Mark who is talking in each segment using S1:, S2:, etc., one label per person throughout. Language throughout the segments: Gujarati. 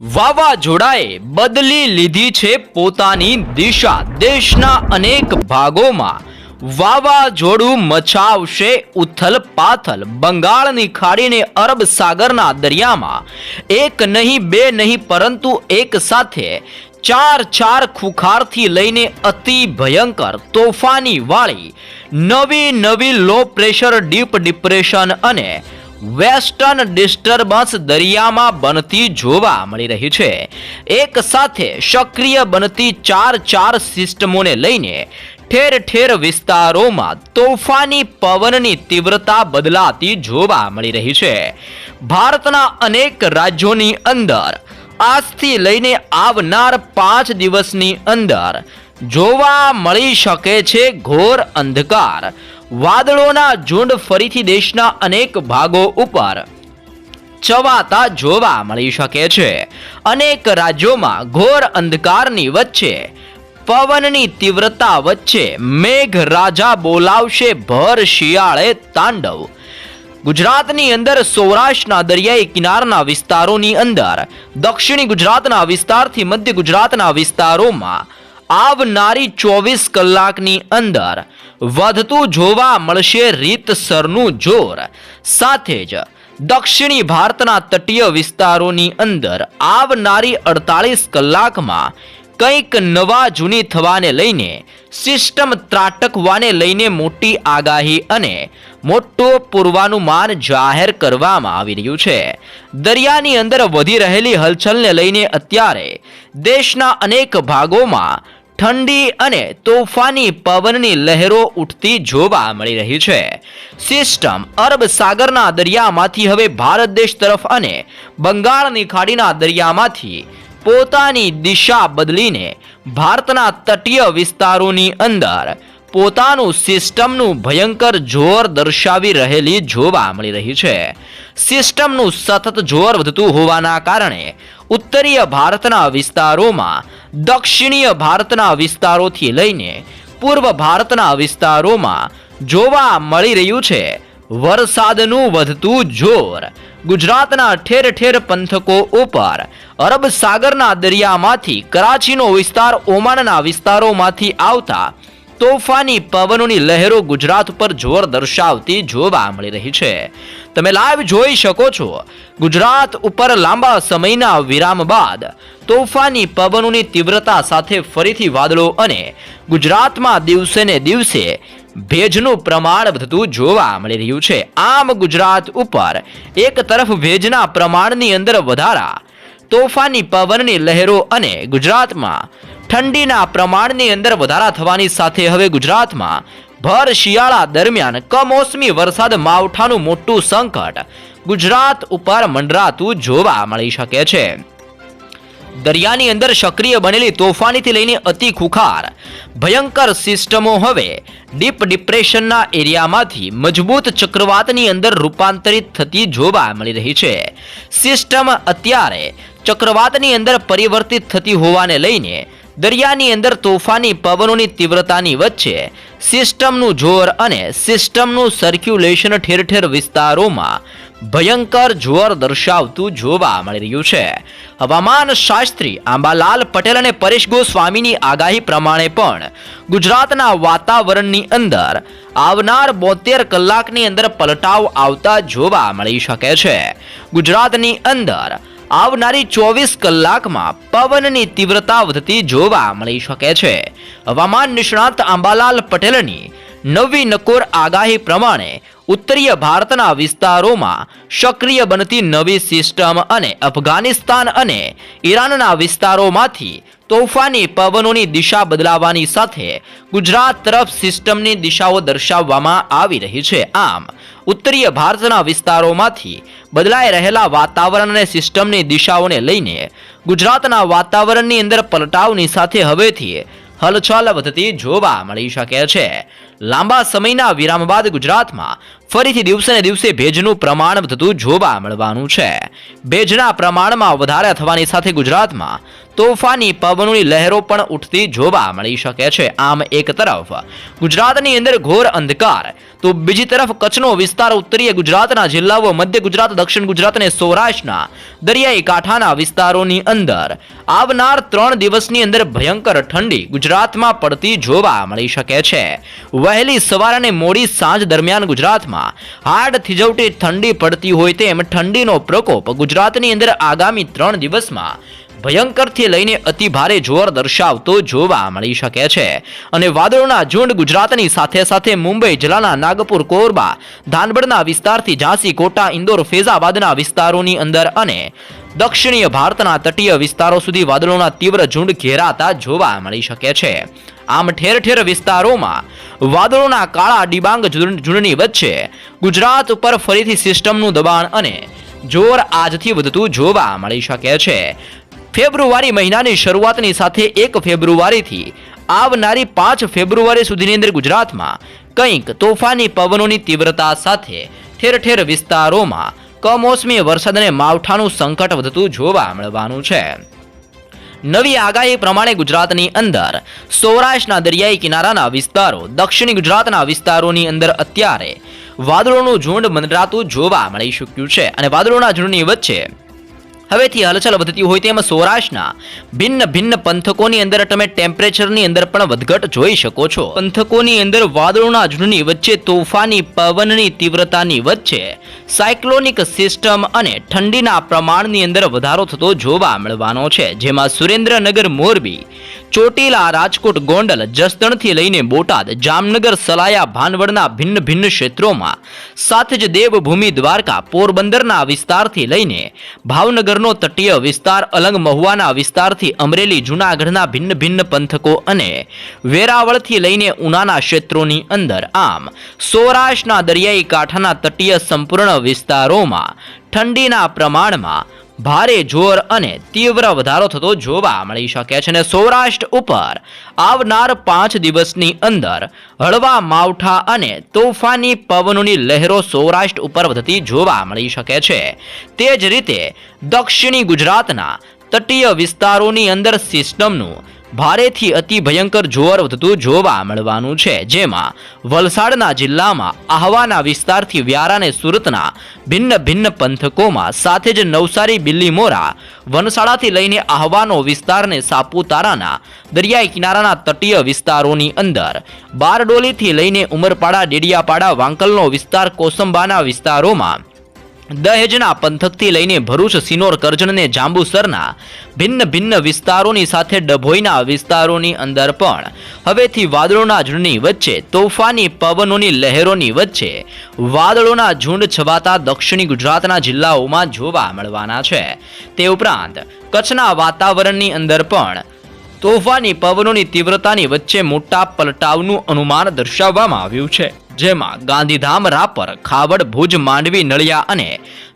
S1: વાવાઝોડાએ બદલી લીધી છે પોતાની દિશા. દેશના અનેક ભાગોમાં વાવાઝોડું મચાવશે ઉથલ પાથલ બંગાળની ખાડીને અરબ સાગરના દરિયામાં એક નહીં, બે નહીં, પરંતુ એક સાથે ચાર ચાર ખુખારથી લઈને અતિ ભયંકર તોફાની વાળી નવી નવી લો પ્રેશર ડીપ ડિપ્રેશન અને વેસ્ટર્ન ડિસ્ટર્બન્સ દરિયામાં બનતી જોવા મળી રહી છે. એક સાથે સક્રિય બનતી ચાર ચાર સિસ્ટમોને લઈને ઠેર ઠેર વિસ્તારોમાં તોફાની પવનની તીવ્રતા બદલાતી જોવા મળી રહી છે. ભારતના અનેક રાજ્યોની અંદર આજથી લઈને આવનાર પાંચ દિવસની અંદર જોવા મળી શકે છે ઘોર અંધકાર. વાદળોના ઝુંડ ફરીથી દેશના અનેક ભાગો ઉપર ચવાતા જોવા મળી શકે છે. અનેક રાજ્યોમાં ઘોર અંધકારની વચ્ચે, પવનની તીવ્રતા વચ્ચે મેઘ રાજા બોલાવશે ભર શિયાળે તાંડવ. ગુજરાતની અંદર સૌરાષ્ટ્રના દરિયાઈ કિનારના વિસ્તારોની અંદર, દક્ષિણી ગુજરાતના વિસ્તારથી મધ્ય ગુજરાતના વિસ્તારોમાં આવનારી ચોવીસ કલાકની અંદર વધતું જોવા મળશે રીતસરનું જોર. સાથે જ દક્ષિણી ભારતના તટીય વિસ્તારોની અંદર આવનારી અડતાલીસ કલાકમાં કંઈક નવા જૂની થવાને લઈને, સિસ્ટમ ત્રાટકવાને લઈને મોટી આગાહી અને મોટો પૂર્વાનુમાન જાહેર કરવામાં આવી રહ્યું છે. દરિયાની અંદર વધી રહેલી હલચલને લઈને અત્યારે દેશના અનેક ભાગોમાં ઠંડી અને તોફાની પવનની લહેરો ઉઠતી જોવા મળી રહી છે. સિસ્ટમ અરબ સાગરના દરિયામાંથી હવે ભારત દેશ તરફ અને બંગાળની ખાડીના દરિયામાંથી પોતાની દિશા બદલીને ભારતના તટીય વિસ્તારોની અંદર પોતાનું સિસ્ટમનું ભયંકર જોર દર્શાવી રહેલી જોવા મળી રહી છે. સિસ્ટમનું સતત જોર વધતું હોવાના કારણે ઉત્તરીય ભારતના વિસ્તારોમાં દક્ષિણીય ભારતના વિસ્તારોથી લઈને પૂર્વ ભારતના વિસ્તારોમાં જોવા મળી રહ્યું છે. વરસાદનું વધતું જોર. ગુજરાતના ઠેર ઠેર પંથકો ઉપર, અરબ સાગરના દરિયામાંથી, કરાચીનો વિસ્તાર ઓમાનના વિસ્તારોમાંથી આવતા તોફાની પવનોની લહેરો ગુજરાત ઉપર જોર દર્શાવતી જોવા મળી રહી છે. તમે લાઈવ જોઈ શકો છો. ગુજરાત ઉપર લાંબા સમયના વિરામ બાદ તોફાની પવનોની તીવ્રતા સાથે ફરીથી વાદળો અને ગુજરાતમાં દિવસે ને દિવસે ભેજનું પ્રમાણ વધતું જોવા મળી રહ્યું છે. આમ ગુજરાત ઉપર એક તરફ ભેજના પ્રમાણની અંદર વધારા, તોફાની પવનની લહેરો અને ગુજરાતમાં ઠંડીના પ્રમાણની અંદર વધારા થવાની સાથે હવે ગુજરાતમાં ભર શિયાળા દરમિયાન કમોસમી વરસાદ માવઠાનું મોટું સંકટ. ગુજરાત ઉપર મંડરાતું જોવા મળી શકે છે. દરિયાની અંદર સક્રિય બનેલી તોફાનીથી લઈને અતિ ખુખાર. ભયંકર સિસ્ટમો હવે ડીપ ડિપ્રેશનના એરિયામાંથી મજબૂત ચક્રવાતની અંદર રૂપાંતરિત થતી જોવા મળી રહી છે. સિસ્ટમ અત્યારે ચક્રવાતની અંદર પરિવર્તિત થતી હોવાને લઈને દરિયાની અંદર તોફાની પવનોની તીવ્રતાની વચ્ચે સિસ્ટમનું જોર અને સિસ્ટમનું સર્ક્યુલેશન ઠેર ઠેર વિસ્તારોમાં ભયંકર જોર દર્શાવતું જોવા મળી રહ્યું છે. હવામાન શાસ્ત્રી આંબાલાલ પટેલ અને પરેશ ગોસ્વામીની આગાહી પ્રમાણે પણ ગુજરાતના વાતાવરણની અંદર આવનાર બોતેર કલાકની અંદર પલટાવ આવતા જોવા મળી શકે છે. ગુજરાતની અંદર આવનારી ચોવીસ કલાકમાં પવનની તીવ્રતા વધતી જોવા મળી શકે છે. હવામાન નિષ્ણાત આંબાલાલ પટેલની નવી નકોર આગાહી પ્રમાણે ઉત્તરીય ભારતના વિસ્તારોમાં સક્રિય બનતી નવી સિસ્ટમ અને અફઘાનિસ્તાન અને ઈરાનના વિસ્તારોમાંથી તોફાની પવનોની દિશા બદલાવાની સાથે ગુજરાત તરફ સિસ્ટમની દિશાઓ દર્શાવવામાં આવી રહી છે. આમ, ઉત્તરીય ભારતના વિસ્તારોમાંથી બદલાઈ રહેલા વાતાવરણ અને સિસ્ટમની દિશાઓને લઈને ગુજરાતના વાતાવરણની અંદર પલટાવની સાથે હવેથી હલચલ વધતી જોવા મળી શકે છે. લાંબા સમયના વિરામ બાદ ગુજરાતમાં ફરીથી દિવસે દિવસે ભેજનું પ્રમાણ વધતું જોવા મળવાનું છે. ભેજના પ્રમાણમાં વધારે થવાની સાથે ગુજરાતમાં તોફાની પવનોની લહેરો પણ ઉઠતી જોવા મળી શકે છે. આમ એક તરફ ગુજરાતની અંદર ઘોર અંધકાર, તો બીજી તરફ કચ્છનો વિસ્તાર ઉત્તરીય ગુજરાતના જિલ્લાઓ, મધ્ય ગુજરાત, દક્ષિણ ગુજરાત અને સૌરાષ્ટ્રના દરિયાઈ કાંઠાના વિસ્તારોની અંદર આવનાર ત્રણ દિવસની અંદર ભયંકર ઠંડી ગુજરાતમાં પડતી જોવા મળી શકે છે. વહેલી સવાર અને મોડી સાંજ દરમિયાન ગુજરાતમાં હાડ થીજવટી ઠંડી પડતી હોય તેમ ઠંડીનો પ્રકોપ ગુજરાતની અંદર આગામી ત્રણ દિવસમાં ભયંકરથી લઈને અતિ ભારે જોર દર્શાવતો જોવા મળી શકે છે. અને વાદળોના ઝુંડ ગુજરાતની સાથે સાથે મુંબઈ જિલ્લાના નાગપુર, કોરબા ધાનબડના વિસ્તારથી ઝાંસી કોટા, ઇન્દોર, ફેઝાબાદના વિસ્તારોની અંદર અને દક્ષિણીય ભારતના તટીય વિસ્તારો સુધી વાદળોના તીવ્ર ઝુંડ ઘેરાતા જોવા મળી શકે છે. આમ ઠેર ઠેર વિસ્તારોમાં વાદળોના કાળા ડિબાંગ ઝુંડ- ઝુંડની વચ્ચે ગુજરાત ઉપર ફરીથી સિસ્ટમનું દબાણ અને જોર આજથી વધતું જોવા મળી શકે છે. ફેબ્રુઆરી મહિનાની શરૂઆતની સાથે એક ફેબ્રુઆરીથી આવનારી પાંચ ફેબ્રુઆરી સુધીની અંદર ગુજરાતમાં કંઈક તોફાની પવનોની તીવ્રતા સાથે ઠેર ઠેર વિસ્તારોમાં કમોસમી વરસાદ અને માવઠાનું સંકટ વધતું જોવા મળવાનું છે. નવી આગાહી પ્રમાણે ગુજરાતની અંદર સૌરાષ્ટ્રના દરિયાઈ કિનારાના વિસ્તારો, દક્ષિણ ગુજરાતના વિસ્તારોની અંદર અત્યારે વાદળોનું ઝુંડ મંડરાતું જોવા મળી શક્યું છે અને વાદળોના ઝુંડની વચ્ચે હવેથી હલચલ વધતી હોય તેમ સૌરાષ્ટ્રના ભિન્ન ભિન્ન પંથકોની અંદર તમે ટેમ્પરેચરની અંદર પણ વધઘટ જોઈ શકો છો. પંથકોની અંદર વાદળોના ઝુંડની વચ્ચે તોફાની, પવનની તીવ્રતાની વચ્ચે સાયક્લોનિક સિસ્ટમ અને ઠંડીના પ્રમાણની અંદર વધારો થતો જોવા મળવાનો છે. જેમાં સુરેન્દ્રનગર, મોરબી, ચોટીલા, રાજકોટ, ગોંડલ, જસદણથી લઈને બોટાદ, જામનગર, સલાયા, ભાનવડના ભિન્ન ભિન્ન ક્ષેત્રોમાં સાથે જ દેવભૂમિ દ્વારકા, પોરબંદરના વિસ્તારથી લઈને ભાવનગરનો તટીય વિસ્તાર અલંગ મહુવાના વિસ્તારથી અમરેલી, જૂનાગઢના ભિન્ન ભિન્ન પંથકો અને વેરાવળથી લઈને ઉનાના ક્ષેત્રોની અંદર આમ સૌરાષ્ટ્રના દરિયાઈ કાંઠાના તટીય સંપૂર્ણ વિસ્તારોમાં ઠંડીના પ્રમાણમાં ભારે જોર અને તીવ્ર વધારો થતો જોવા મળી શકે છે અને સૌરાષ્ટ્ર ઉપર આવનાર પાંચ દિવસની અંદર હળવા માવઠા અને તોફાની પવનોની લહેરો સૌરાષ્ટ્ર ઉપર વધતી જોવા મળી શકે છે. તે જ રીતે દક્ષિણી ગુજરાતના તટીય વિસ્તારોની અંદર સિસ્ટમનું ભારેથી અતિ ભયંકર જોર વધતું જોવા મળવાનું છે, જેમાં વલસાડના જિલ્લામાં આહવાના વિસ્તારથી વ્યારા અને સુરતના ભિન્ન ભિન્ન પંથકોમાં સાથે જ નવસારી બિલ્લીમોરા વનસાડાથી લઈને આહવાનો વિસ્તારને સાપુતારાના દરિયાઈ કિનારાના તટીય વિસ્તારોની અંદર, બારડોલીથી લઈને ઉમરપાડા, ડેડિયાપાડા, વાંકલનો વિસ્તાર, કોસંબાના વિસ્તારોમાં દહેજના પંથકથી લઈને ભરૂચ, સિનોર કરજણને જાંબુસરના ભિન્ન ભિન્ન વિસ્તારોની સાથે ડભોઈના વિસ્તારોની અંદર પણ. હવેથી વાદળોના ઝુંડની વચ્ચે, તોફાની પવનોની લહેરોની વચ્ચે વાદળોના ઝુંડ છવાતા દક્ષિણી ગુજરાતના જિલ્લાઓમાં જોવા મળવાના છે. તે ઉપરાંત, કચ્છના વાતાવરણની અંદર પણ તોફાની પવનોની તીવ્રતાની વચ્ચે મોટા પલટાવનું અનુમાન દર્શાવવામાં આવ્યું છે. જેમાં ગાંધીધામ, રાપર, ખાવડ, ભુજ, માંડવી, નળિયા અને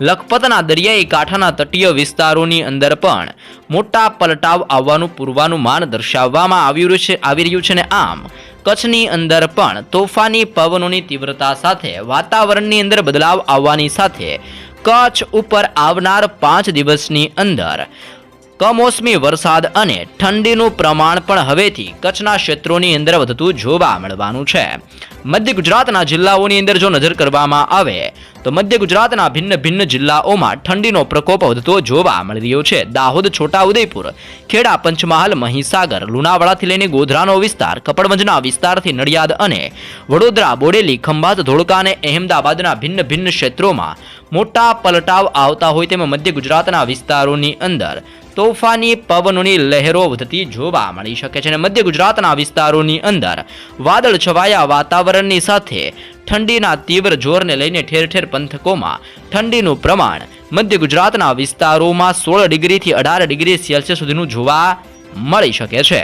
S1: લખપતના દરિયાઈ કાંઠાના તટીય વિસ્તારોની અંદર પણ મોટા પલટાવ આવવાનું પૂર્વાનુમાન દર્શાવવામાં આવ્યું છે, આવી રહ્યું છે ને આમ કચ્છની અંદર પણ તોફાની પવનોની તીવ્રતા સાથે વાતાવરણની અંદર બદલાવ આવવાની સાથે કચ્છ ઉપર આવનાર પાંચ દિવસની અંદર કમોસમી વરસાદ અને ઠંડીનું પ્રમાણ પણ હવેથી કચ્છના ક્ષેત્રોની અંદર વધતું જોવા મળવાનું છે. મધ્ય ગુજરાતના જિલ્લાઓની અંદર જો નજર કરવામાં આવે, તો મધ્ય ગુજરાતના ભિન્ન ભિન્ન જિલ્લાઓમાં ઠંડીનો પ્રકોપ વધતો જોવા મળી રહ્યો છે. દાહોદ, છોટાઉદેપુર, ખેડા, પંચમહાલ, મહીસાગર, લુણાવાડાથી લઈને ગોધરાનો વિસ્તાર, કપડવંજના વિસ્તારથી નડિયાદ અને વડોદરા, બોડેલી, ખંભાત, ધોળકા અને અહેમદાબાદના ભિન્ન ભિન્ન ક્ષેત્રોમાં મોટા પલટાવ આવતા હોય તેમ મધ્ય ગુજરાતના વિસ્તારોની અંદર તોફાની પવનોની લહેરો વધતી જોવા મળી શકે છે અને મધ્ય ગુજરાતના વિસ્તારોની અંદર વાદળ છવાયા વાતાવરણની સાથે ઠંડીના તીવ્ર જોરને લઈને ઠેર ઠેર પંથકોમાં ઠંડીનું પ્રમાણ મધ્ય ગુજરાતના વિસ્તારોમાં સોળ ડિગ્રીથી અઢાર ડિગ્રી સેલ્સિયસ સુધીનું જોવા મળી શકે છે.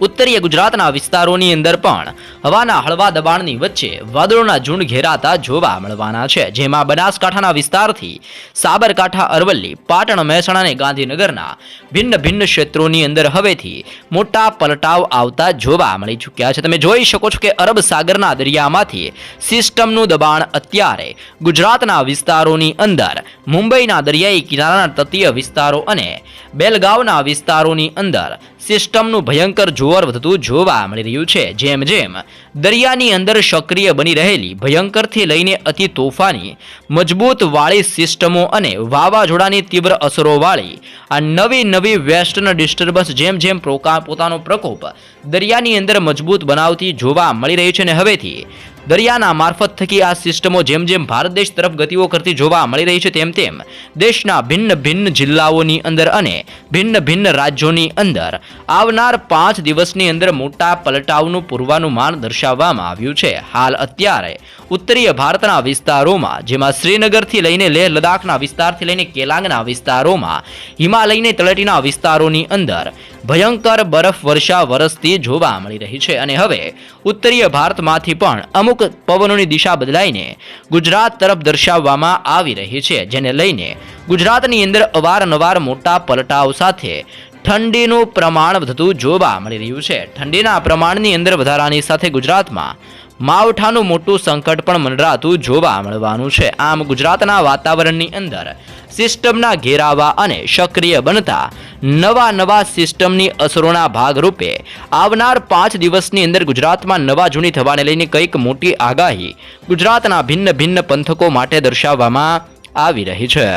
S1: ઉત્તરીય ગુજરાતના વિસ્તારોની અંદર પણ હવાના હળવા દબાણની વચ્ચે વાદળોના ઝુંડ ઘેરાતા જોવા મળવાના છે, જેમાં બનાસકાંઠાના વિસ્તારથી સાબરકાંઠા, અરવલ્લી, પાટણ, મહેસાણા અને ગાંધીનગરના ભિન્ન ભિન્ન ક્ષેત્રોની અંદર હવેથી મોટા પલટાવ આવતા જોવા મળી ચૂક્યા છે. તમે જોઈ શકો છો કે અરબ સાગરના દરિયામાંથી સિસ્ટમનું દબાણ અત્યારે ગુજરાતના વિસ્તારોની અંદર, મુંબઈના દરિયાઈ કિનારાના તટીય વિસ્તારો અને બેલગાવના વિસ્તારોની અંદર સિસ્ટમનું ભયંકર જોર વધતું જોવા મળી રહ્યું છે. જેમ જેમ દરિયાની અંદર સક્રિય બની રહેલી ભયંકરથી લઈને અતિ તોફાની, મજબૂત વાળી સિસ્ટમો અને વાવાઝોડાની તીવ્ર અસરોવાળી આ નવી નવી વેસ્ટર્ન ડિસ્ટર્બન્સ જેમ જેમ પોતાનો પ્રકોપ દરિયાની અંદર મજબૂત બનાવતી જોવા મળી રહ્યું છે અને હવેથી દરિયાના મારફત થકી આ સિસ્ટમો જેમ જેમ ભારત દેશ તરફ ગતિઓ કરતી જોવા મળી રહી છે, તેમ તેમ દેશના ભિન્ન ભિન્ન જિલ્લાઓની અંદર અને ભિન્ન ભિન્ન રાજ્યોની અંદર આવનાર પાંચ દિવસની અંદર મોટા પલટાવનું પૂર્વાનુમાન દર્શાવવામાં આવ્યું છે. હાલ અત્યારે ઉત્તરીય ભારતના વિસ્તારોમાં, જેમાં શ્રીનગરથી લઈને લેહ લદ્દાખના વિસ્તારથી લઈને કેલાંગના વિસ્તારોમાં, હિમાલયને તળેટીના વિસ્તારોની અંદર ભયંકર બરફ વર્ષા વરસતી જોવા મળી રહી છે અને હવે ઉત્તરીય ભારતમાંથી પણ અમુક પવનોની દિશા બદલાઈને ગુજરાત તરફ દર્શાવવામાં આવી રહી છે, જેને લઈને ગુજરાતની અંદર અવારનવાર મોટા પલટાવ સાથે ઠંડીનું પ્રમાણ વધતું જોવા મળી રહ્યું છે. ઠંડીના પ્રમાણની અંદર વધારાની સાથે ગુજરાતમાં માવઠાનું મોટું સંકટ પણ મંડરાતું જોવા મળવાનું છે. આમ ગુજરાતના વાતાવરણની અંદર સિસ્ટમના ઘેરાવા અને સક્રિય બનતા નવા નવા સિસ્ટમની અસરોના ભાગરૂપે આવનાર પાંચ દિવસની અંદર ગુજરાતમાં નવા જૂની થવાને લઈને કંઈક મોટી આગાહી ગુજરાતના ભિન્ન ભિન્ન પંથકો માટે દર્શાવવામાં આવી રહી છે.